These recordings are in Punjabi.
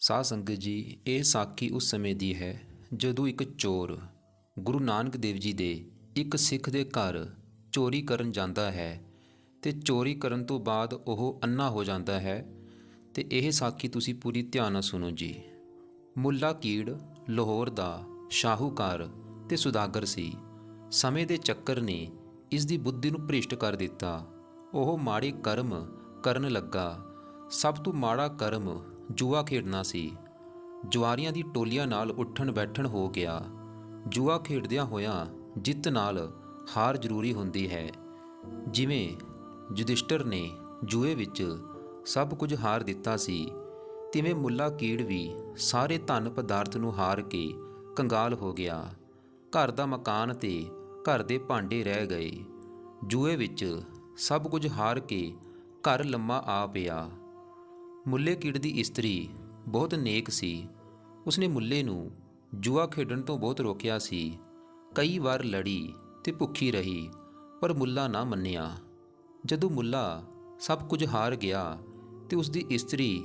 ਸਾਧ ਸੰਗਤ ਜੀ, ਇਹ ਸਾਖੀ ਉਸ ਸਮੇਂ ਦੀ ਹੈ ਜਦੋਂ ਇੱਕ ਚੋਰ ਗੁਰੂ ਨਾਨਕ ਦੇਵ ਜੀ ਦੇ ਇੱਕ ਸਿੱਖ ਦੇ ਘਰ ਚੋਰੀ ਕਰਨ ਜਾਂਦਾ ਹੈ ਤੇ ਚੋਰੀ ਕਰਨ ਤੋਂ ਬਾਅਦ ਉਹ ਅੰਨਾ ਹੋ ਜਾਂਦਾ ਹੈ। ਤੇ ਇਹ ਸਾਖੀ ਤੁਸੀਂ ਪੂਰੀ ਧਿਆਨ ਨਾਲ ਸੁਣੋ ਜੀ। ਮੁੱਲਾ ਕੀੜ, ਲਾਹੌਰ ਦਾ ਸ਼ਾਹੂਕਾਰ ਤੇ ਸੁਦਾਗਰ ਸੀ। ਸਮੇਂ ਦੇ ਚੱਕਰ ਨੇ ਇਸ ਦੀ ਬੁੱਧੀ ਨੂੰ ਭ੍ਰਿਸ਼ਟ ਕਰ ਦਿੱਤਾ। ਉਹ ਮਾੜੇ ਕਰਮ ਕਰਨ ਲੱਗਾ। ਸਭ ਤੋਂ ਮਾੜਾ ਕਰਮ ਜੂਆ ਖੇਡਣਾ ਸੀ। ਜੁਆਰੀਆਂ ਦੀ ਟੋਲੀਆਂ ਨਾਲ ਉੱਠਣ ਬੈਠਣ ਹੋ ਗਿਆ। ਜੂਆ ਖੇਡਦਿਆਂ ਹੋਇਆਂ ਜਿੱਤ ਨਾਲ ਹਾਰ ਜ਼ਰੂਰੀ ਹੁੰਦੀ ਹੈ। ਜਿਵੇਂ ਯੁਧਿਸ਼ਟਰ ਨੇ ਜੂਏ ਵਿੱਚ ਸਭ ਕੁਝ ਹਾਰ ਦਿੱਤਾ ਸੀ, ਤਿਵੇਂ ਮੁੱਲਾ ਕੀੜ ਵੀ ਸਾਰੇ ਧਨ ਪਦਾਰਥ ਨੂੰ ਹਾਰ ਕੇ ਕੰਗਾਲ ਹੋ ਗਿਆ। ਘਰ ਦਾ ਮਕਾਨ ਤੇ ਘਰ ਦੇ ਭਾਂਡੇ ਰਹਿ ਗਏ। ਜੂਏ ਵਿੱਚ ਸਭ ਕੁਝ ਹਾਰ ਕੇ ਘਰ ਲੰਮਾ ਆ ਪਿਆ। ਮੁੱਲੇ ਕੀੜ ਦੀ ਇਸਤਰੀ ਬਹੁਤ ਨੇਕ ਸੀ। ਉਸਨੇ ਮੁੱਲੇ ਨੂੰ ਜੂਆ ਖੇਡਣ ਤੋਂ ਬਹੁਤ ਰੋਕਿਆ ਸੀ। ਕਈ ਵਾਰ ਲੜੀ ਤੇ ਭੁੱਖੀ ਰਹੀ, ਪਰ ਮੁੱਲਾ ਨਾ ਮੰਨਿਆ। ਜਦੋਂ ਮੁੱਲਾ ਸਭ ਕੁਝ ਹਾਰ ਗਿਆ ਤੇ ਉਸ ਦੀ ਇਸਤਰੀ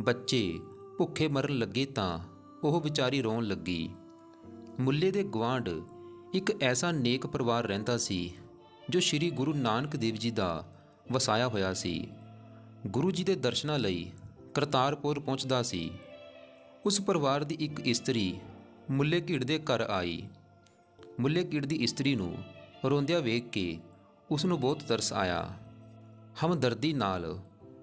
ਬੱਚੇ ਭੁੱਖੇ ਮਰਨ ਲੱਗੇ ਤਾਂ ਉਹ ਵਿਚਾਰੀ ਰੋਣ ਲੱਗੀ। ਮੁੱਲੇ ਦੇ ਗਵਾਂਢ ਇੱਕ ਐਸਾ ਨੇਕ ਪਰਿਵਾਰ ਰਹਿੰਦਾ ਸੀ, ਜੋ ਸ੍ਰੀ ਗੁਰੂ ਨਾਨਕ ਦੇਵ ਜੀ ਦਾ ਵਸਾਇਆ ਹੋਇਆ ਸੀ। ਗੁਰੂ ਜੀ ਦੇ ਦਰਸ਼ਨਾਂ ਲਈ ਕਰਤਾਰਪੁਰ ਪਹੁੰਚਦਾ ਸੀ। ਉਸ ਪਰਿਵਾਰ ਦੀ ਇੱਕ ਇਸਤਰੀ ਮੁੱਲੇ ਕੀੜ ਦੇ ਘਰ ਆਈ। ਮੁੱਲੇ ਕੀੜ ਦੀ ਇਸਤਰੀ ਨੂੰ ਰੋਂਦਿਆਂ ਵੇਖ ਕੇ ਉਸ ਨੂੰ ਬਹੁਤ ਤਰਸ ਆਇਆ। ਹਮਦਰਦੀ ਨਾਲ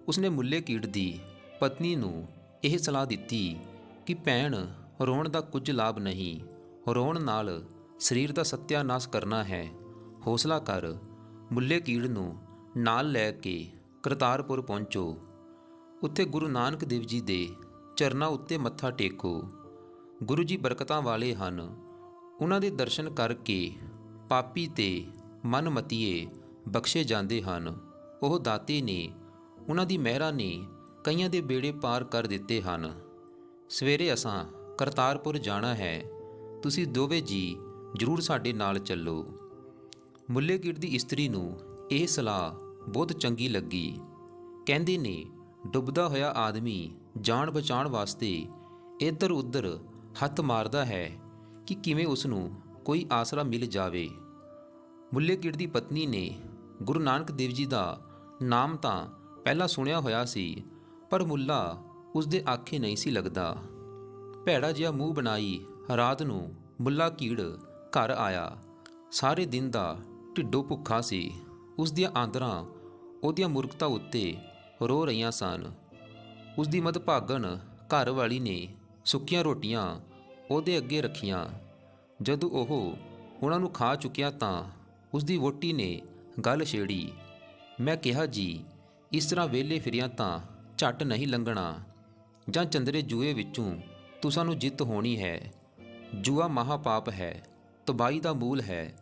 ਉਸਨੇ ਮੁੱਲੇ ਕੀੜ ਦੀ ਪਤਨੀ ਨੂੰ ਇਹ ਸਲਾਹ ਦਿੱਤੀ ਕਿ ਭੈਣ, ਰੋਣ ਦਾ ਕੁਝ ਲਾਭ ਨਹੀਂ, ਰੋਣ ਨਾਲ ਸਰੀਰ ਦਾ ਸਤਿਆਨਾਸ਼ ਕਰਨਾ ਹੈ। ਹੌਸਲਾ ਕਰ ਮੁੱਲੇ ਕੀੜ ਨੂੰ ਨਾਲ ਲੈ ਕੇ ਕਰਤਾਰਪੁਰ ਪਹੁੰਚੋ। ਉੱਥੇ ਗੁਰੂ ਨਾਨਕ ਦੇਵ ਜੀ ਦੇ ਚਰਨਾਂ ਉੱਤੇ ਮੱਥਾ ਟੇਕੋ। ਗੁਰੂ ਜੀ ਬਰਕਤਾਂ ਵਾਲੇ ਹਨ। ਉਹਨਾਂ ਦੇ ਦਰਸ਼ਨ ਕਰਕੇ ਪਾਪੀ ਤੇ ਮਨਮਤੀਏ ਬਖਸ਼ੇ ਜਾਂਦੇ ਹਨ। ਉਹ ਦਾਤੇ ਨੇ, ਉਹਨਾਂ ਦੀ ਮਹਿਰਾ ਨੇ ਕਈਆਂ ਦੇ ਬੇੜੇ ਪਾਰ ਕਰ ਦਿੱਤੇ ਹਨ। ਸਵੇਰੇ ਅਸਾਂ ਕਰਤਾਰਪੁਰ ਜਾਣਾ ਹੈ। ਤੁਸੀਂ ਦੋਵੇਂ ਜੀ ਜ਼ਰੂਰ ਸਾਡੇ ਨਾਲ ਚੱਲੋ। ਮੁੱਲੇ ਕੀੜ ਦੀ ਇਸਤਰੀ ਨੂੰ ਇਹ ਸਲਾਹ ਬਹੁਤ ਚੰਗੀ ਲੱਗੀ। ਕਹਿੰਦੇ ਨੇ ਡੁੱਬਦਾ ਹੋਇਆ ਆਦਮੀ ਜਾਨ ਬਚਾਉਣ ਵਾਸਤੇ ਇੱਧਰ ਉੱਧਰ ਹੱਥ ਮਾਰਦਾ ਹੈ ਕਿ ਕਿਵੇਂ ਉਸ ਨੂੰ ਕੋਈ ਆਸਰਾ ਮਿਲ ਜਾਵੇ। ਮੁੱਲੇ ਕੀੜ ਦੀ ਪਤਨੀ ਨੇ ਗੁਰੂ ਨਾਨਕ ਦੇਵ ਜੀ ਦਾ ਨਾਮ ਤਾਂ ਪਹਿਲਾਂ ਸੁਣਿਆ ਹੋਇਆ ਸੀ, ਪਰ ਮੁੱਲਾ ਉਸ ਦੇ ਆਖੇ ਨਹੀਂ ਸੀ ਲੱਗਦਾ। ਭੈੜਾ ਜਿਹਾ ਮੂੰਹ ਬਣਾਈ ਰਾਤ ਨੂੰ ਮੁੱਲਾ ਕੀੜ ਘਰ ਆਇਆ। ਸਾਰੇ ਦਿਨ ਦਾ ਢਿੱਡੋ ਭੁੱਖਾ ਸੀ। ਉਸ ਦੀਆਂ ਆਂਦਰਾਂ, ਉਹਦੀਆਂ ਮੁਰਖਤਾ ਉੱਤੇ ਰੋ ਰਹੀਆਂ ਸਨ। ਉਸ ਦੀ ਮਦਭਾਗਣ ਘਰ ਵਾਲੀ ਨੇ ਸੁੱਕੀਆਂ ਰੋਟੀਆਂ ਉਹਦੇ ਅੱਗੇ ਰੱਖੀਆਂ। ਜਦੋਂ ਉਹ ਉਹਨਾਂ ਨੂੰ ਖਾ ਚੁੱਕਿਆ ਤਾਂ ਉਸ ਦੀ ਵੋਟੀ ਨੇ ਗੱਲ ਛੇੜੀ, ਮੈਂ ਕਿਹਾ ਜੀ, ਇਸ ਤਰ੍ਹਾਂ ਵਿਹਲੇ ਫਿਰਿਆ ਤਾਂ ਝੱਟ ਨਹੀਂ ਲੰਘਣਾ। ਜਾਂ ਚੰਦਰੇ ਜੂਏ ਵਿੱਚੋਂ ਤੁਸਾਂ ਨੂੰ ਜਿੱਤ ਹੋਣੀ ਹੈ। ਜੂਆ ਮਹਾਪਾਪ ਹੈ ਤਬਾਈ ਦਾ ਮੂਲ ਹੈ।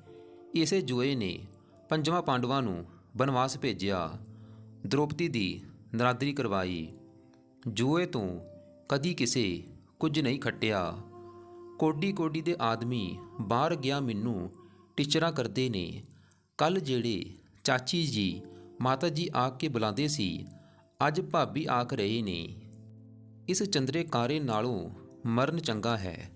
ਇਸੇ ਜੂਏ ਨੇ ਪੰਜਵਾਂ ਪਾਂਡਵਾਂ ਨੂੰ ਬਨਵਾਸ ਭੇਜਿਆ। ਦ੍ਰੋਪਦੀ ਦੀ ਨਰਾਦਰੀ ਕਰਵਾਈ। ਜੂਏ ਤੋਂ ਕਦੀ ਕਿਸੇ ਕੁਝ ਨਹੀਂ ਖੱਟਿਆ। ਕੋਡੀ ਕੋਡੀ ਦੇ ਆਦਮੀ ਬਾਹਰ ਗਿਆ ਮੈਨੂੰ ਟੀਚਰਾਂ ਕਰਦੇ ਨੇ। ਕੱਲ ਜਿਹੜੇ ਚਾਚੀ ਜੀ ਮਾਤਾ ਜੀ ਆ ਕੇ ਬੁਲਾਉਂਦੇ ਸੀ, ਅੱਜ ਭਾਬੀ ਆਖ ਰਹੇ ਨੇ, ਇਸ ਚੰਦਰੇ ਕਾਰੇ ਨਾਲੋਂ ਮਰਨ ਚੰਗਾ ਹੈ।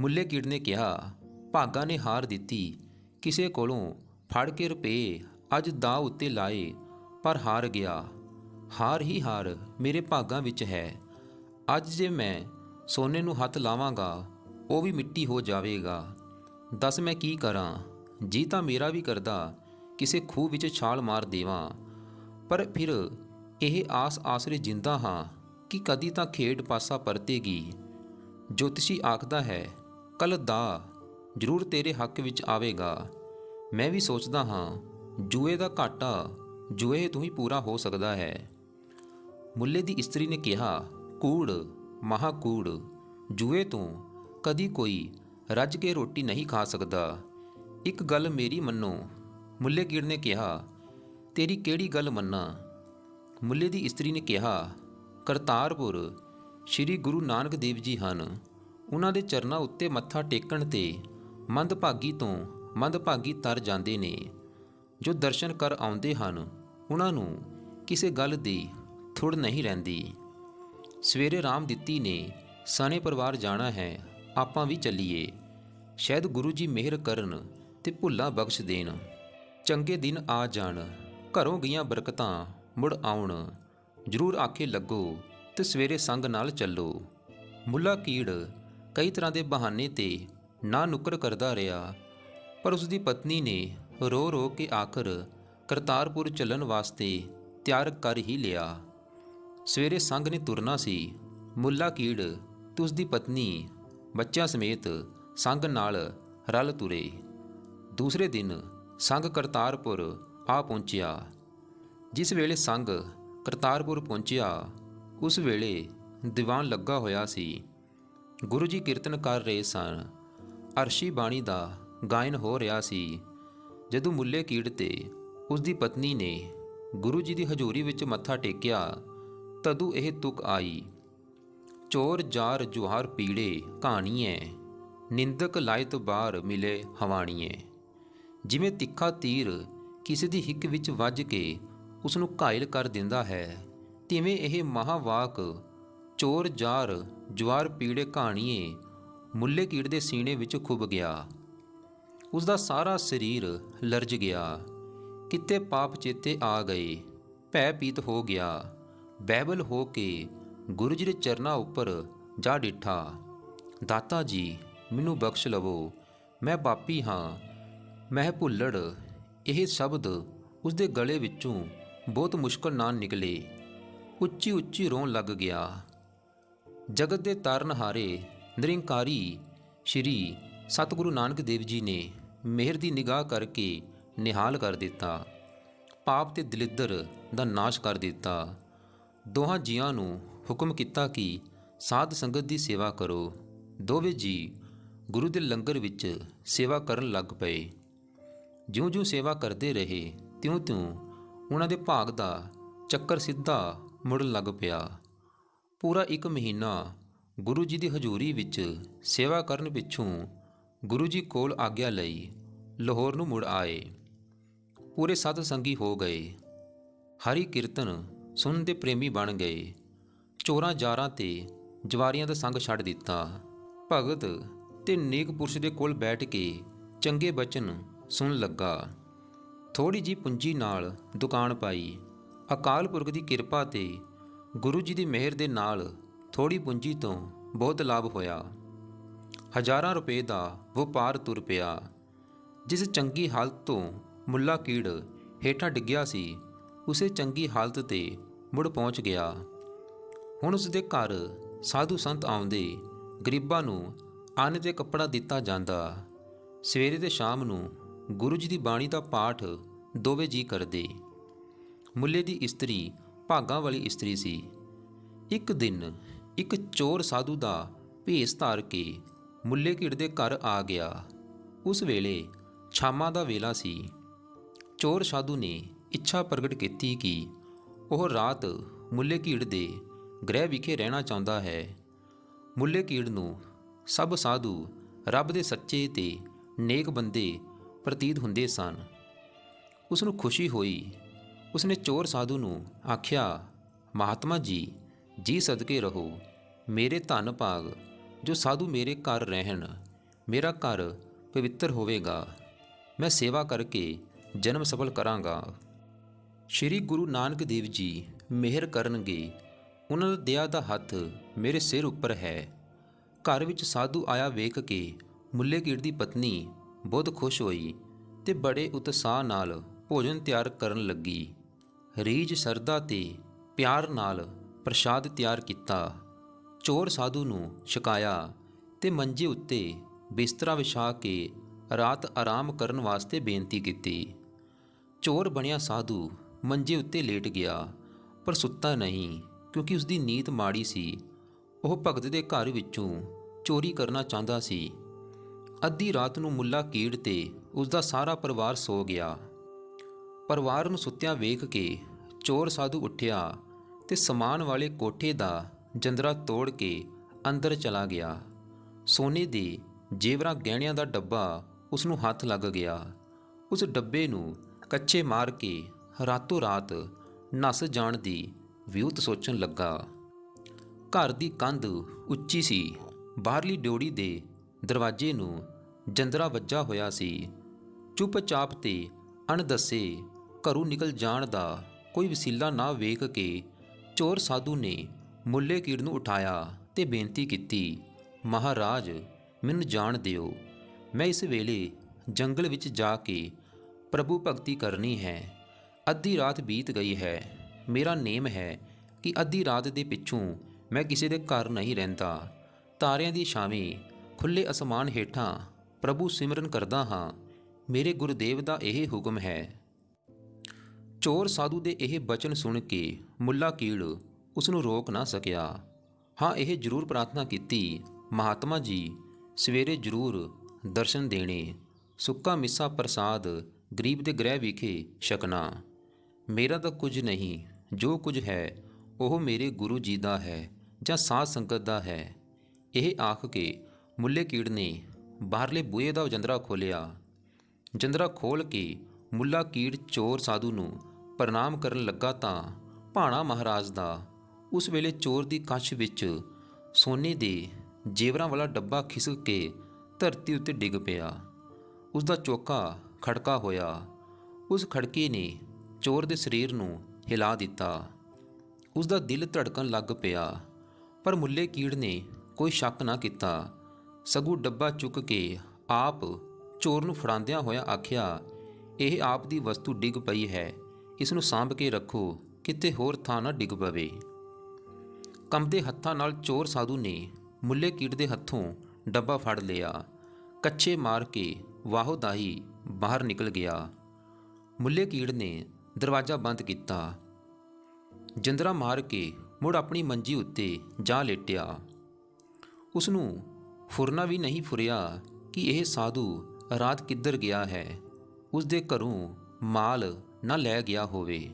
ਮੁੱਲੇ ਕੀੜ ਨੇ ਕਿਹਾ, ਭਾਗਾ ਨੇ ਹਾਰ ਦਿੱਤੀ। ਕਿਸੇ ਕੋਲੋਂ ਫੜ ਕੇ ਰੁਪਏ ਅੱਜ ਦਾ ਉੱਤੇ ਲਾਏ ਪਰ ਹਾਰ ਗਿਆ। ਹਾਰ ਹੀ ਹਾਰ ਮੇਰੇ ਭਾਗਾਂ ਵਿੱਚ ਹੈ। ਅੱਜ ਜੇ ਮੈਂ ਸੋਨੇ ਨੂੰ ਹੱਥ ਲਾਵਾਂਗਾ, ਉਹ ਵੀ ਮਿੱਟੀ ਹੋ ਜਾਵੇਗਾ। ਦੱਸ ਮੈਂ ਕੀ ਕਰਾਂ? ਜੀ ਤਾਂ ਮੇਰਾ ਵੀ ਕਰਦਾ, ਕਿਸੇ ਖੂਹ ਵਿੱਚ ਛਾਲ ਮਾਰ ਦੇਵਾਂ। ਪਰ ਫਿਰ ਇਹ ਆਸ ਆਸਰੇ ਜਿੰਦਾ ਹਾਂ ਕਿ ਕਦੀ ਤਾਂ ਖੇਡ ਪਾਸਾ ਪਰਤੇਗੀ। ਜੋਤਸ਼ੀ ਆਖਦਾ ਹੈ, ਕੱਲ ਦਾ ਜ਼ਰੂਰ ਤੇਰੇ ਹੱਕ ਵਿੱਚ ਆਵੇਗਾ। ਮੈਂ ਵੀ ਸੋਚਦਾ ਹਾਂ, ਜੂਏ ਦਾ ਘਾਟਾ ਜੂਏ ਤੋਂ ਹੀ ਪੂਰਾ ਹੋ ਸਕਦਾ ਹੈ। ਮੁੱਲੇ ਦੀ ਇਸਤਰੀ ਨੇ ਕਿਹਾ, ਕੂੜ, ਮਹਾਕੂੜ, ਜੂਏ ਤੋਂ ਕਦੀ ਕੋਈ ਰੱਜ ਕੇ ਰੋਟੀ ਨਹੀਂ ਖਾ ਸਕਦਾ। ਇੱਕ ਗੱਲ ਮੇਰੀ ਮੰਨੋ। ਮੁੱਲੇ ਕੀੜ ਨੇ ਕਿਹਾ, ਤੇਰੀ ਕਿਹੜੀ ਗੱਲ ਮੰਨਾਂ? ਮੁੱਲੇ ਦੀ ਇਸਤਰੀ ਨੇ ਕਿਹਾ, ਕਰਤਾਰਪੁਰ, ਸ੍ਰੀ ਗੁਰੂ ਨਾਨਕ ਦੇਵ ਜੀ ਹਨ। ਉਹਨਾਂ ਦੇ ਚਰਨਾਂ ਉੱਤੇ ਮੱਥਾ ਟੇਕਣ ਤੇ ਮੰਦਭਾਗੀ ਤੋਂ ਮੰਦਭਾਗੀ ਤਰ ਜਾਂਦੇ ਨੇ। ਜੋ ਦਰਸ਼ਨ ਕਰ ਆਉਂਦੇ ਹਨ, ਉਹਨਾਂ ਨੂੰ ਕਿਸੇ ਗੱਲ ਦੀ ਥੁੜ ਨਹੀਂ ਰਹਿੰਦੀ। ਸਵੇਰੇ ਰਾਮ ਦਿੱਤੀ ਨੇ ਸਣੇ ਪਰਿਵਾਰ ਜਾਣਾ ਹੈ, ਆਪਾਂ ਵੀ ਚੱਲੀਏ। ਸ਼ਾਇਦ ਗੁਰੂ ਜੀ ਮਿਹਰ ਕਰਨ ਤੇ ਭੁੱਲਾਂ ਬਖਸ਼ ਦੇਣ। ਚੰਗੇ ਦਿਨ ਆ ਜਾਣ, ਘਰੋਂ ਗਈਆਂ ਬਰਕਤਾਂ ਮੁੜ ਆਉਣ। ਜ਼ਰੂਰ ਆਖੇ ਲੱਗੋ ਤੇ ਸਵੇਰੇ ਸੰਗ ਨਾਲ ਚੱਲੋ। ਮੁੱਲਾ ਕੀੜ ਕਈ ਤਰ੍ਹਾਂ ਦੇ ਬਹਾਨੇ ਤੇ ਨਾ ਨੁਕਰ ਕਰਦਾ ਰਿਹਾ, ਪਰ ਉਸ ਦੀ ਪਤਨੀ ਨੇ ਰੋ ਰੋ ਕੇ ਆਖਰ ਕਰਤਾਰਪੁਰ ਚੱਲਣ ਵਾਸਤੇ ਤਿਆਰ ਕਰ ਹੀ ਲਿਆ। ਸਵੇਰੇ ਸੰਗ ਨੇ ਤੁਰਨਾ ਸੀ। ਮੁੱਲਾ ਕੀੜ ਤੇ ਉਸ ਦੀ ਪਤਨੀ, ਬੱਚਿਆਂ ਸਮੇਤ ਸੰਗ ਨਾਲ ਰਲ ਤੁਰੇ। ਦੂਸਰੇ ਦਿਨ ਸੰਗ ਕਰਤਾਰਪੁਰ ਆ ਪਹੁੰਚਿਆ। ਜਿਸ ਵੇਲੇ ਸੰਗ ਕਰਤਾਰਪੁਰ ਪਹੁੰਚਿਆ, ਉਸ ਵੇਲੇ ਦੀਵਾਨ ਲੱਗਾ ਹੋਇਆ ਸੀ। ਗੁਰੂ ਜੀ ਕੀਰਤਨ ਕਰ ਰਹੇ ਸਨ। ਅਰਸ਼ੀ ਬਾਣੀ ਦਾ ਗਾਇਨ ਹੋ ਰਿਹਾ ਸੀ। ਜਦੋਂ ਮੁੱਲੇ ਕੀੜ ਤੇ ਉਸ ਦੀ ਪਤਨੀ ਨੇ ਗੁਰੂ ਜੀ ਦੀ ਹਜ਼ੂਰੀ ਵਿੱਚ ਮੱਥਾ ਟੇਕਿਆ, ਤਦੋਂ ਇਹ ਤੁਕ ਆਈ, ਚੋਰ ਜਾਰ ਜੁਹਾਰ ਪੀੜੇ ਕਹਾਣੀਏ ਨਿੰਦਕ ਲਾਇਤ ਬਾਰ ਮਿਲੇ ਹਵਾਣੀਐ। ਜਿਵੇਂ ਤਿੱਖਾ ਤੀਰ ਕਿਸੇ ਦੀ ਹਿੱਕ ਵਿੱਚ ਵੱਜ ਕੇ ਉਸ ਨੂੰ ਘਾਇਲ ਕਰ ਦਿੰਦਾ ਹੈ, ਤਿਵੇਂ ਇਹ ਮਹਾਵਾਕ ਚੋਰ ਜਾਰ ਜੁਆਰ ਪੀੜੇ ਕਹਾਣੀਏ ਮੁੱਲੇ ਕੀੜ ਦੇ ਸੀਨੇ ਵਿੱਚ ਖੁੱਭ ਗਿਆ। ਉਸ ਦਾ ਸਾਰਾ ਸਰੀਰ ਲਰਜ ਗਿਆ। ਕਿਤੇ ਪਾਪ ਚੇਤੇ ਆ ਗਏ, ਭੈ ਪੀਤ ਹੋ ਗਿਆ। ਬੈਬਲ ਹੋ ਕੇ ਗੁਰੂ ਜੀ ਦੇ ਚਰਨਾਂ ਉੱਪਰ ਜਾ ਡਿੱਠਾ। ਦਾਤਾ ਜੀ, ਮੈਨੂੰ ਬਖਸ਼ ਲਵੋ, ਮੈਂ ਪਾਪੀ ਹਾਂ। ਮੈਂ ਭੁੱਲੜ, ਇਹ ਸ਼ਬਦ ਉਸ ਦੇ ਗਲੇ ਵਿੱਚੋਂ ਬਹੁਤ ਮੁਸ਼ਕਲ ਨਾਲ ਨਿਕਲੇ। ਉੱਚੀ ਉੱਚੀ ਰੋਣ ਲੱਗ ਗਿਆ। ਜਗਤ ਦੇ ਤਾਰਨਹਾਰੇ ਨਿਰੰਕਾਰੀ ਸ਼੍ਰੀ ਸਤਿਗੁਰੂ ਨਾਨਕ ਦੇਵ ਜੀ ਨੇ ਮਿਹਰ ਦੀ ਨਿਗਾਹ ਕਰਕੇ ਨਿਹਾਲ ਕਰ ਦਿੱਤਾ, ਪਾਪ ਤੇ ਦਲਿੱਦਰ ਦਾ ਨਾਸ਼ ਕਰ ਦਿੱਤਾ। ਦੋਹਾਂ ਜੀਆਂ ਨੂੰ ਹੁਕਮ ਕੀਤਾ ਕਿ ਸਾਧ ਸੰਗਤ ਦੀ ਸੇਵਾ ਕਰੋ। ਦੋਵੇਂ ਜੀ ਗੁਰੂ ਦੇ ਲੰਗਰ ਵਿੱਚ ਸੇਵਾ ਕਰਨ ਲੱਗ ਪਏ। ਜਿਉਂ-ਜਿਉਂ ਸੇਵਾ ਕਰਦੇ ਰਹੇ, ਤਿਉਂ-ਤਿਉਂ ਉਹਨਾਂ ਦੇ ਭਾਗ ਦਾ ਚੱਕਰ ਸਿੱਧਾ ਮੁੜਨ ਲੱਗ ਪਿਆ। ਪੂਰਾ ਇੱਕ ਮਹੀਨਾ ਗੁਰੂ ਜੀ ਦੀ ਹਜ਼ੂਰੀ ਵਿੱਚ ਸੇਵਾ ਕਰਨ ਪਿੱਛੋਂ ਗੁਰੂ ਜੀ ਕੋਲ ਆਗਿਆ ਲਈ ਲਾਹੌਰ ਨੂੰ ਮੁੜ ਆਏ। ਪੂਰੇ ਸਤ ਸੰਗੀ ਹੋ ਗਏ। ਹਰੀ ਕੀਰਤਨ ਸੁਣਨ ਦੇ ਪ੍ਰੇਮੀ ਬਣ ਗਏ। ਚੋਰਾਂ ਜਾਰਾਂ ਤੇ ਜਵਾਰੀਆਂ ਦਾ ਸੰਗ ਛੱਡ ਦਿੱਤਾ। ਭਗਤ ਤੇ ਨੇਕ ਪੁਰਸ਼ ਦੇ ਕੋਲ ਬੈਠ ਕੇ ਚੰਗੇ ਬਚਨ ਸੁਣ ਲੱਗਾ। ਥੋੜੀ ਜੀ ਪੂੰਜੀ ਨਾਲ ਦੁਕਾਨ ਪਾਈ। ਅਕਾਲ ਪੁਰਖ ਦੀ ਕਿਰਪਾ ਤੇ ਗੁਰੂ ਜੀ ਦੀ ਮਿਹਰ ਦੇ ਨਾਲ ਥੋੜੀ ਪੂੰਜੀ ਤੋਂ ਬਹੁਤ ਲਾਭ ਹੋਇਆ। ਹਜ਼ਾਰਾਂ ਰੁਪਏ ਦਾ ਵਪਾਰ ਤੁਰ ਪਿਆ। ਜਿਸ ਚੰਗੀ ਹਾਲਤ ਤੋਂ ਮੁੱਲਾ ਕੀੜ ਹੇਠਾਂ ਡਿੱਗਿਆ ਸੀ, ਉਸੇ ਚੰਗੀ ਹਾਲਤ ਤੇ ਮੁੜ ਪਹੁੰਚ ਗਿਆ। ਹੁਣ ਉਸ ਦੇ ਘਰ ਸਾਧੂ ਸੰਤ ਆਉਂਦੇ ਗਰੀਬਾਂ ਨੂੰ ਅੰਨ ਤੇ ਕੱਪੜਾ ਦਿੱਤਾ ਜਾਂਦਾ। ਸਵੇਰੇ ਤੇ ਸ਼ਾਮ ਨੂੰ ਗੁਰੂ ਜੀ ਦੀ ਬਾਣੀ ਦਾ ਪਾਠ ਦੋਵੇਂ ਜੀ ਕਰਦੇ। ਮੁੱਲੇ ਦੀ ਇਸਤਰੀ ਭਾਗਾਂ ਵਾਲੀ ਇਸਤਰੀ ਸੀ। ਇੱਕ ਦਿਨ ਇੱਕ ਚੋਰ ਸਾਧੂ ਦਾ ਭੇਸ ਧਾਰ ਕੇ ਮੁੱਲੇ ਕੀੜ ਦੇ ਘਰ ਆ ਗਿਆ। ਉਸ ਵੇਲੇ ਛਾਮਾਂ ਦਾ ਵੇਲਾ ਸੀ। ਚੋਰ ਸਾਧੂ ਨੇ ਇੱਛਾ ਪ੍ਰਗਟ ਕੀਤੀ ਕਿ ਉਹ ਰਾਤ ਮੁੱਲੇ ਕੀੜ ਦੇ ਗ੍ਰਹਿ ਵਿਖੇ ਰਹਿਣਾ ਚਾਹੁੰਦਾ ਹੈ। ਮੁੱਲੇ ਕੀੜ ਨੂੰ ਸਭ ਸਾਧੂ ਰੱਬ ਦੇ ਸੱਚੇ ਤੇ ਨੇਕ ਬੰਦੇ ਪ੍ਰਤੀਤ ਹੁੰਦੇ ਸਨ। ਉਸ ਨੂੰ ਖੁਸ਼ੀ ਹੋਈ। ਉਸਨੇ ਚੋਰ ਸਾਧੂ ਨੂੰ ਆਖਿਆ, ਮਹਾਤਮਾ ਜੀ ਜੀ ਸਦਕੇ ਰਹੋ। ਮੇਰੇ ਧਨ ਭਾਗ ਜੋ ਸਾਧੂ ਮੇਰੇ ਘਰ ਰਹਿਣ, ਮੇਰਾ ਘਰ ਪਵਿੱਤਰ ਹੋਵੇਗਾ। ਮੈਂ ਸੇਵਾ ਕਰਕੇ ਜਨਮ ਸਫਲ ਕਰਾਂਗਾ। ਸ਼੍ਰੀ ਗੁਰੂ ਨਾਨਕ ਦੇਵ ਜੀ ਮਿਹਰ ਕਰਨਗੇ। ਉਹਨਾਂ ਦਾ ਦਇਆ ਦਾ ਹੱਥ ਮੇਰੇ ਸਿਰ ਉੱਪਰ ਹੈ। ਘਰ ਵਿੱਚ ਸਾਧੂ ਆਇਆ ਵੇਖ ਕੇ ਮੁੱਲੇ ਕੀੜ ਦੀ ਪਤਨੀ ਬਹੁਤ ਖੁਸ਼ ਹੋਈ ਤੇ ਬੜੇ ਉਤਸ਼ਾਹ ਨਾਲ ਭੋਜਨ ਤਿਆਰ ਕਰਨ ਲੱਗੀ। ਰੀਝ ਸਰਦਾ ਤੇ ਪਿਆਰ ਨਾਲ ਪ੍ਰਸ਼ਾਦ ਤਿਆਰ ਕੀਤਾ। ਚੋਰ ਸਾਧੂ ਨੂੰ ਛਕਾਇਆ ਤੇ ਮੰਜੇ ਉੱਤੇ ਬਿਸਤਰਾ ਵਿਛਾ ਕੇ ਰਾਤ ਆਰਾਮ ਕਰਨ ਵਾਸਤੇ ਬੇਨਤੀ ਕੀਤੀ। ਚੋਰ ਬਣਿਆ ਸਾਧੂ ਮੰਜੇ ਉੱਤੇ ਲੇਟ ਗਿਆ, ਪਰ ਸੁੱਤਾ ਨਹੀਂ ਕਿਉਂਕਿ ਉਸ ਦੀ ਨੀਤ ਮਾੜੀ ਸੀ। ਉਹ ਭਗਤ ਦੇ ਘਰ ਵਿੱਚੋਂ ਚੋਰੀ ਕਰਨਾ ਚਾਹੁੰਦਾ ਸੀ। ਅੱਧੀ ਰਾਤ ਨੂੰ ਮੁੱਲਾ ਕੀੜ ਤੇ ਉਸ ਦਾ ਸਾਰਾ ਪਰਿਵਾਰ ਸੋ ਗਿਆ। ਪਰਿਵਾਰ ਨੂੰ ਸੁੱਤਿਆਂ ਵੇਖ ਕੇ ਚੋਰ ਸਾਧੂ ਉੱਠਿਆ ਤੇ ਸਮਾਨ ਵਾਲੇ ਕੋਠੇ ਦਾ ਜੰਦਰਾ ਤੋੜ ਕੇ ਅੰਦਰ ਚਲਾ ਗਿਆ। ਸੋਨੇ ਦੇ ਜੇਵਰਾਂ ਗਹਿਣਿਆਂ ਦਾ ਡੱਬਾ ਉਸ ਨੂੰ ਹੱਥ ਲੱਗ ਗਿਆ। ਉਸ ਡੱਬੇ ਨੂੰ ਕੱਚੇ ਮਾਰ ਕੇ ਰਾਤੋਂ ਰਾਤ ਨਸ ਜਾਣ ਦੀ ਵਿਉਤ ਸੋਚਣ ਲੱਗਾ। ਘਰ ਦੀ ਕੰਧ ਉੱਚੀ ਸੀ। ਬਾਹਰਲੀ ਡਿਉੜੀ ਦੇ ਦਰਵਾਜ਼ੇ ਨੂੰ ਜੰਦਰਾ ਵੱਜਾ ਹੋਇਆ ਸੀ। ਚੁੱਪਚਾਪ ਤੇ ਅਣਦੱਸੇ ਘਰੋਂ ਨਿਕਲ ਜਾਣ ਦਾ ਕੋਈ ਵਸੀਲਾ ਨਾ ਵੇਖ ਕੇ ਚੋਰ ਸਾਧੂ ਨੇ ਮੁੱਲੇ ਕੀੜ ਨੂੰ ਉਠਾਇਆ ਤੇ ਬੇਨਤੀ ਕੀਤੀ, ਮਹਾਰਾਜ, ਮੈਨੂੰ ਜਾਣ ਦਿਓ। ਮੈਂ ਇਸ ਵੇਲੇ ਜੰਗਲ ਵਿੱਚ ਜਾ ਕੇ ਪ੍ਰਭੂ ਭਗਤੀ ਕਰਨੀ ਹੈ। ਅੱਧੀ ਰਾਤ ਬੀਤ ਗਈ ਹੈ। ਮੇਰਾ ਨੇਮ ਹੈ ਕਿ ਅੱਧੀ ਰਾਤ ਦੇ ਪਿੱਛੋਂ ਮੈਂ ਕਿਸੇ ਦੇ ਘਰ ਨਹੀਂ ਰਹਿੰਦਾ। ਤਾਰਿਆਂ ਦੀ ਛਾਵੇਂ ਖੁੱਲੇ ਅਸਮਾਨ ਹੇਠਾਂ ਪ੍ਰਭੂ ਸਿਮਰਨ ਕਰਦਾ ਹਾਂ। ਮੇਰੇ ਗੁਰਦੇਵ ਦਾ ਇਹ ਹੁਕਮ ਹੈ। ਚੋਰ ਸਾਧੂ ਦੇ ਇਹ ਬਚਨ ਸੁਣ ਕੇ ਮੁੱਲਾ ਕੀੜ ਉਸ ਨੂੰ ਰੋਕ ਨਾ ਸਕਿਆ। ਹਾਂ, ਇਹ ਜ਼ਰੂਰ ਪ੍ਰਾਰਥਨਾ ਕੀਤੀ, ਮਹਾਤਮਾ ਜੀ, ਸਵੇਰੇ ਜ਼ਰੂਰ ਦਰਸ਼ਨ ਦੇਣੇ, ਸੁੱਕਾ ਮਿੱਸਾ ਪ੍ਰਸਾਦ ਗਰੀਬ ਦੇ ਗ੍ਰਹਿ ਵਿਖੇ ਛਕਣਾ। ਮੇਰਾ ਤਾਂ ਕੁਝ ਨਹੀਂ, ਜੋ ਕੁਝ ਹੈ, ਉਹ ਮੇਰੇ ਗੁਰੂ ਜੀ ਦਾ ਹੈ ਜਾਂ ਸਾਧ ਸੰਗਤ ਦਾ ਹੈ। ਇਹ ਆਖ ਕੇ ਮੁੱਲੇ ਕੀੜ ਨੇ ਬਾਹਰਲੇ ਬੂਹੇ ਦਾ ਜੰਦਰਾ ਖੋਲਿਆ ਜੰਦਰਾ ਖੋਲ ਕੇ ਮੁੱਲਾ ਕੀੜ ਚੋਰ ਸਾਧੂ ਨੂੰ ਪ੍ਰਣਾਮ ਕਰਨ ਲੱਗਾ ਤਾਂ ਭਾਣਾ ਮਹਾਰਾਜ ਦਾ ਉਸ ਵੇਲੇ ਚੋਰ ਦੀ ਕੱਛ ਵਿੱਚ ਸੋਨੇ ਦੇ ਜੇਵਰਾਂ ਵਾਲਾ ਡੱਬਾ ਖਿਸਕ ਕੇ ਧਰਤੀ ਉੱਤੇ ਡਿੱਗ ਪਿਆ। ਉਸ ਦਾ ਚੋਕਾ ਖੜਕਾ ਹੋਇਆ। ਉਸ ਖੜਕੇ ਨੇ ਚੋਰ ਦੇ ਸਰੀਰ ਨੂੰ ਹਿਲਾ ਦਿੱਤਾ। ਉਸ ਦਾ ਦਿਲ ਧੜਕਣ ਲੱਗ ਪਿਆ, ਪਰ ਮੁੱਲੇ ਕੀੜ ਨੇ ਕੋਈ ਸ਼ੱਕ ਨਾ ਕੀਤਾ। ਸਗੂ ਡੱਬਾ ਚੁੱਕ ਕੇ ਆਪ ਚੋਰ ਨੂੰ ਫੜਾਉਂਦਿਆਂ ਹੋਇਆ ਆਖਿਆ, ਇਹ ਆਪ ਦੀ ਵਸਤੂ ਡਿੱਗ ਪਈ ਹੈ। ਇਸ ਨੂੰ ਸਾਂਭ ਕੇ ਰੱਖੋ, ਕਿਤੇ ਹੋਰ ਥਾਂ ਨਾ ਡਿੱਗ ਪਵੇ। ਕੰਬਦੇ ਹੱਥਾਂ ਨਾਲ ਚੋਰ ਸਾਧੂ ਨੇ ਮੁੱਲੇ ਕੀੜ ਦੇ ਹੱਥੋਂ ਡੱਬਾ ਫੜ ਲਿਆ। ਕੱਚੇ ਮਾਰ ਕੇ ਵਾਹੋ ਦਾਹੀ ਬਾਹਰ ਨਿਕਲ ਗਿਆ। ਮੁੱਲੇ ਕੀੜ ਨੇ ਦਰਵਾਜ਼ਾ ਬੰਦ ਕੀਤਾ। ਜਿੰਦਰਾ ਮਾਰ ਕੇ ਮੁੜ ਆਪਣੀ ਮੰਜੀ ਉੱਤੇ ਜਾ ਲੇਟਿਆ। ਉਸ ਨੂੰ ਫੁਰਨਾ ਵੀ ਨਹੀਂ ਫੁਰਿਆ ਕਿ ਇਹ ਸਾਧੂ ਰਾਤ ਕਿੱਧਰ ਗਿਆ ਹੈ। ਉਸ ਦੇ ਘਰੋਂ ਮਾਲ ਨਾ ਲੈ ਗਿਆ ਹੋਵੇ।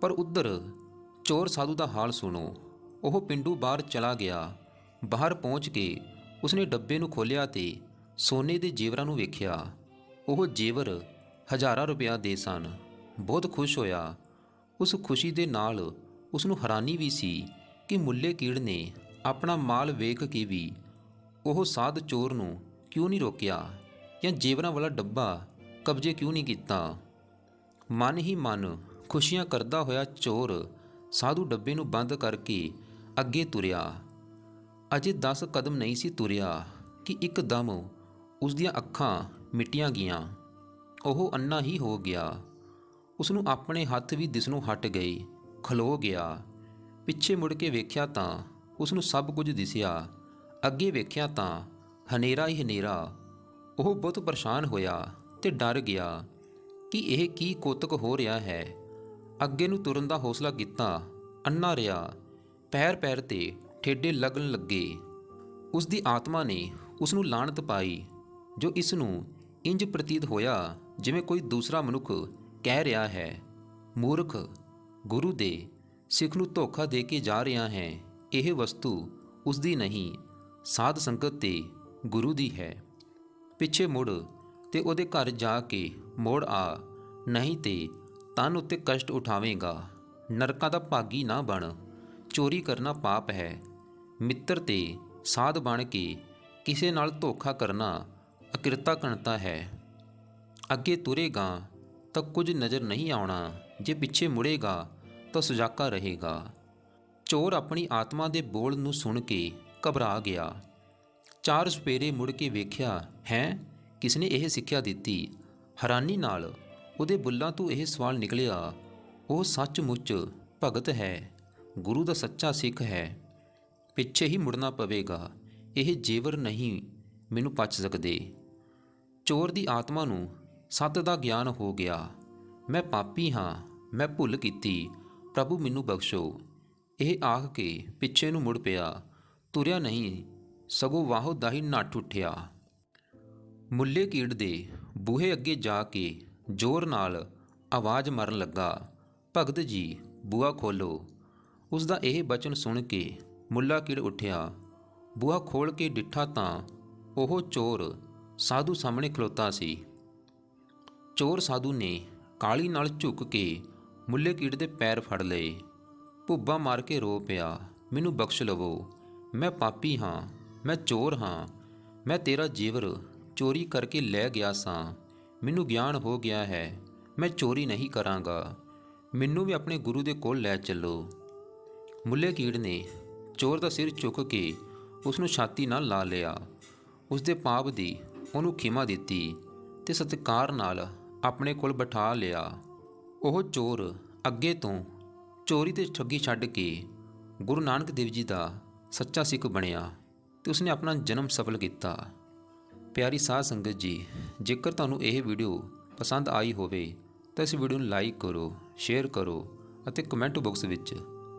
ਪਰ ਉਧਰ ਚੋਰ ਸਾਧੂ ਦਾ ਹਾਲ ਸੁਣੋ। ਉਹ ਪਿੰਡੂ ਬਾਹਰ ਚਲਾ ਗਿਆ। ਬਾਹਰ ਪਹੁੰਚ ਕੇ ਉਸਨੇ ਡੱਬੇ ਨੂੰ ਖੋਲ੍ਹਿਆ ਤੇ ਸੋਨੇ ਦੇ ਜੇਵਰਾਂ ਨੂੰ ਵੇਖਿਆ। ਉਹ ਜੇਵਰ ਹਜ਼ਾਰਾਂ ਰੁਪਇਆ ਦੇ ਸਨ। ਬਹੁਤ ਖੁਸ਼ ਹੋਇਆ। ਉਸ ਖੁਸ਼ੀ ਦੇ ਨਾਲ ਉਸ ਨੂੰ ਹੈਰਾਨੀ ਵੀ ਸੀ ਕਿ ਮੁੱਲੇ ਕੀੜ ਨੇ ਆਪਣਾ ਮਾਲ ਵੇਖ ਕੇ ਵੀ ਉਹ ਸਾਧ ਚੋਰ ਨੂੰ ਕਿਉਂ ਨਹੀਂ ਰੋਕਿਆ ਜਾਂ ਜੇਵਰਾਂ ਵਾਲਾ ਡੱਬਾ ਕਬਜ਼ੇ ਕਿਉਂ ਨਹੀਂ ਕੀਤਾ। ਮਨ ਹੀ ਮਨ ਖੁਸ਼ੀਆਂ ਕਰਦਾ ਹੋਇਆ ਚੋਰ ਸਾਧੂ ਡੱਬੇ ਨੂੰ ਬੰਦ ਕਰਕੇ ਅੱਗੇ ਤੁਰਿਆ। ਅਜੇ 10 ਕਦਮ ਨਹੀਂ ਸੀ ਤੁਰਿਆ ਕਿ ਇੱਕਦਮ ਉਸ ਦੀਆਂ ਅੱਖਾਂ ਮਿਟੀਆਂ ਗਈਆਂ। ਉਹ ਅੰਨਾ ਹੀ ਹੋ ਗਿਆ। ਉਸ ਨੂੰ ਆਪਣੇ ਹੱਥ ਵੀ ਦਿਸ ਨੂੰ ਹਟ ਗਏ ਖਲੋ ਗਿਆ। ਪਿੱਛੇ ਮੁੜ ਕੇ ਵੇਖਿਆ ਤਾਂ ਉਸ ਨੂੰ ਸਭ ਕੁਝ ਦਿਸਿਆ। ਅੱਗੇ ਵੇਖਿਆ ਤਾਂ ਹਨੇਰਾ ਹੀ ਹਨੇਰਾ। ਉਹ ਬਹੁਤ ਪਰੇਸ਼ਾਨ ਹੋਇਆ ਤੇ ਡਰ ਗਿਆ ਕਿ ਇਹ ਕੀ ਕੋਤਕ ਹੋ ਰਿਹਾ ਹੈ। ਅੱਗੇ ਨੂੰ ਤੁਰਨ ਦਾ ਹੌਸਲਾ ਕੀਤਾ ਅੰਨਾ ਰਿਹਾ। ਪੈਰ ਪੈਰ ਤੇ ਠੇਡੇ ਲੱਗਣ ਲੱਗੇ। ਉਸ ਦੀ ਆਤਮਾ ਨੇ ਉਸ ਨੂੰ ਲਾਣਤ ਪਾਈ, ਜੋ ਇਸ ਨੂੰ ਇੰਜ ਪ੍ਰਤੀਤ ਹੋਇਆ ਜਿਵੇਂ ਕੋਈ ਦੂਸਰਾ ਮਨੁੱਖ ਕਹਿ ਰਿਹਾ ਹੈ, ਮੂਰਖ, ਗੁਰੂ ਦੇ ਸਿੱਖ ਨੂੰ ਧੋਖਾ ਦੇ ਕੇ ਜਾ ਰਿਹਾ ਹੈ। ਇਹ ਵਸਤੂ ਉਸ ਦੀ ਨਹੀਂ, ਸਾਧ ਸੰਗਤ ਤੇ ਗੁਰੂ ਦੀ ਹੈ। ਪਿੱਛੇ ਮੁੜ ਤੇ ਉਹਦੇ ਘਰ ਜਾ ਕੇ ਮੋੜ ਆ, ਨਹੀਂ ਤੇ ਤਨ ਉੱਤੇ ਕਸ਼ਟ ਉਠਾਵੇਂਗਾ। ਨਰਕਾਂ ਦਾ ਭਾਗੀ ਨਾ ਬਣ। ਚੋਰੀ ਕਰਨਾ ਪਾਪ ਹੈ। ਮਿੱਤਰ ਤੇ ਸਾਧ ਬਣ ਕੇ ਕਿਸੇ ਨਾਲ ਧੋਖਾ ਕਰਨਾ ਅਕਿਰਤਾ ਕਣਤਾ ਹੈ। ਅੱਗੇ ਤੁਰੇਗਾ ਤਾਂ ਕੁਝ ਨਜ਼ਰ ਨਹੀਂ ਆਉਣਾ। ਜੇ ਪਿੱਛੇ ਮੁੜੇਗਾ ਤਾਂ ਸੁਜਾਕਾ ਰਹੇਗਾ। ਚੋਰ ਆਪਣੀ ਆਤਮਾ ਦੇ ਬੋਲ ਨੂੰ ਸੁਣ ਕੇ ਘਬਰਾ ਗਿਆ। ਚਾਰ ਸਪੇਰੇ ਮੁੜ ਕੇ ਵੇਖਿਆ, ਹੈ, ਕਿਸਨੇ ਇਹ ਸਿੱਖਿਆ ਦਿੱਤੀ? ਹੈਰਾਨੀ ਨਾਲ ਉਹਦੇ ਬੁੱਲਾਂ ਤੋਂ ਇਹ ਸਵਾਲ ਨਿਕਲਿਆ, ਉਹ ਸੱਚਮੁੱਚ ਭਗਤ ਹੈ? ਗੁਰੂ ਦਾ ਸੱਚਾ ਸਿੱਖ ਹੈ। ਪਿੱਛੇ ਹੀ ਮੁੜਨਾ ਪਵੇਗਾ। ਇਹ ਜੇਵਰ ਨਹੀਂ, ਮੈਨੂੰ ਪਚ ਸਕਦੇ। ਚੋਰ ਦੀ ਆਤਮਾ ਨੂੰ ਸੱਤ ਦਾ ਗਿਆਨ ਹੋ ਗਿਆ। ਮੈਂ ਪਾਪੀ ਹਾਂ, ਮੈਂ ਭੁੱਲ ਕੀਤੀ। ਪ੍ਰਭੂ ਮੈਨੂੰ ਬਖਸ਼ੋ। ਇਹ ਆਖ ਕੇ ਪਿੱਛੇ ਨੂੰ ਮੁੜ ਪਿਆ। ਤੁਰਿਆ ਨਹੀਂ, ਸਗੋਂ ਵਾਹੋ ਦਾਹੀ ਨੱਠ ਉੱਠਿਆ। ਮੁੱਲੇ ਕੀੜ ਦੇ ਬੂਹੇ ਅੱਗੇ ਜਾ ਕੇ ਜ਼ੋਰ ਨਾਲ ਆਵਾਜ਼ ਮਾਰਨ ਲੱਗਾ, ਭਗਤ ਜੀ, ਬੂਹਾ ਖੋਲੋ ਉਸ ਦਾ ਇਹ ਬਚਨ ਸੁਣ ਕੇ ਮੁੱਲਾ ਕੀੜ ਉੱਠਿਆ, ਬੂਹਾ ਖੋਲ ਕੇ ਡਿੱਠਾ ਤਾਂ ਉਹ ਚੋਰ ਸਾਧੂ ਸਾਹਮਣੇ ਖਲੋਤਾ ਸੀ। ਚੋਰ ਸਾਧੂ ਨੇ ਕਾਲੀ ਨਾਲ ਝੁੱਕ ਕੇ ਮੁੱਲੇ ਕੀੜ ਦੇ ਪੈਰ ਫੜ ਲਏ। ਭੁੱਬਾ ਮਾਰ ਕੇ ਰੋ ਪਿਆ, ਮੈਨੂੰ ਬਖਸ਼ ਲਵੋ, ਮੈਂ ਪਾਪੀ ਹਾਂ, ਮੈਂ ਚੋਰ ਹਾਂ, ਮੈਂ ਤੇਰਾ ਜੀਵਰ ਚੋਰੀ ਕਰਕੇ ਲੈ ਗਿਆ ਸਾਂ। ਮੈਨੂੰ ਗਿਆਨ ਹੋ ਗਿਆ ਹੈ, ਮੈਂ ਚੋਰੀ ਨਹੀਂ ਕਰਾਂਗਾ। ਮੈਨੂੰ ਵੀ ਆਪਣੇ ਗੁਰੂ ਦੇ ਕੋਲ ਲੈ ਚੱਲੋ। ਮੁੱਲੇ ਕੀੜ ਨੇ ਚੋਰ ਦਾ ਸਿਰ ਚੁੱਕ ਕੇ ਉਸ ਨੂੰ ਛਾਤੀ ਨਾਲ ਲਾ ਲਿਆ। ਉਸ ਦੇ ਪਾਪ ਦੀ ਉਹਨੂੰ ਖਿਮਾ ਦਿੱਤੀ ਤੇ ਸਤਿਕਾਰ ਨਾਲ ਆਪਣੇ ਕੋਲ ਬਿਠਾ ਲਿਆ। ਉਹ ਚੋਰ ਅੱਗੇ ਤੋਂ ਚੋਰੀ ਤੇ ਠੱਗੀ ਛੱਡ ਕੇ ਗੁਰੂ ਨਾਨਕ ਦੇਵ ਜੀ ਦਾ ਸੱਚਾ ਸਿੱਖ ਬਣਿਆ ਤੇ ਉਸਨੇ ਆਪਣਾ ਜਨਮ ਸਫਲ ਕੀਤਾ। ਪਿਆਰੀ ਸਾਧ ਸੰਗਤ ਜੀ, ਜੇਕਰ ਤੁਹਾਨੂੰ ਇਹ ਵੀਡੀਓ ਪਸੰਦ ਆਈ ਹੋਵੇ ਤਾਂ ਇਸ ਵੀਡੀਓ ਨੂੰ ਲਾਈਕ ਕਰੋ, ਸ਼ੇਅਰ ਕਰੋ ਅਤੇ ਕਮੈਂਟ ਬਾਕਸ ਵਿੱਚ